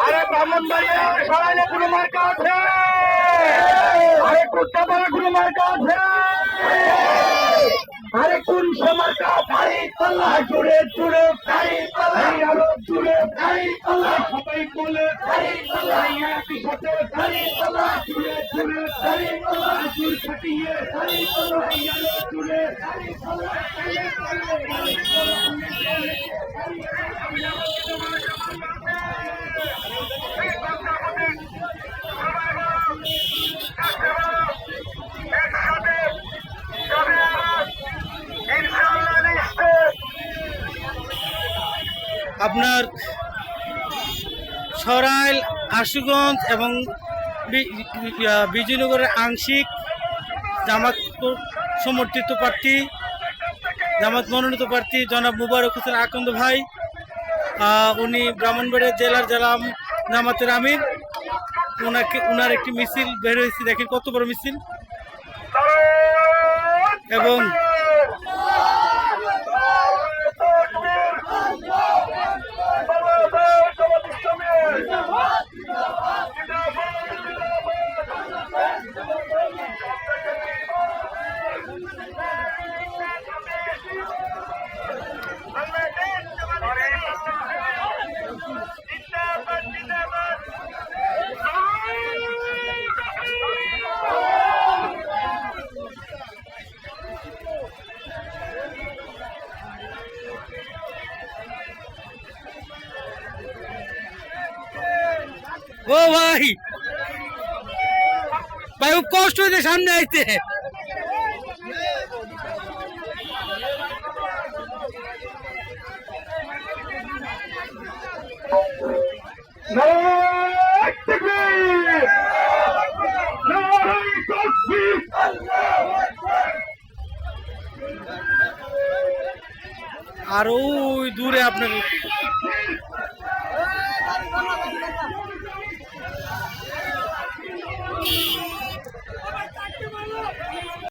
আরে ব্রাহ্মণবাড়িয়া সরাইলে কোনো মার্কা আছে? আরে কুত্তাপাড়া কোনো মার্কা আছে আরে কোন সে মার্কা দাড়ি ঘুরে জুড়ে পালাই আরও জুড়ে দাড়ি পাল্লা সবাই বলে দাড়ি পালাই একই সাথে দাড়ি পাল্লা ঘুরে ঘুরে দাড়ি পাল্লা জুড় কাটিয়ে দাড়ি পালাই আরও ঘুরে দাড়ি পালাই দাড়ি পাল্লা আপনার সরাইল, আশুগঞ্জ এবং বিজয়নগরের আংশিক জামাত সমর্থিত প্রার্থী, জামাত মনোনীত প্রার্থী জনাব মুবারক হোসেন আকন্দ ভাই উনি ব্রাহ্মণবাড়িয়া জেলার জেলা জামাতের আমির। ওনাকে ওনার একটি মিছিল বের হয়েছে, দেখেন কত বড় মিছিল। এবং ও ভাই ভাই ও কষ্ট হয়েছে সামনে আইতে! আর ওই দূরে আপনার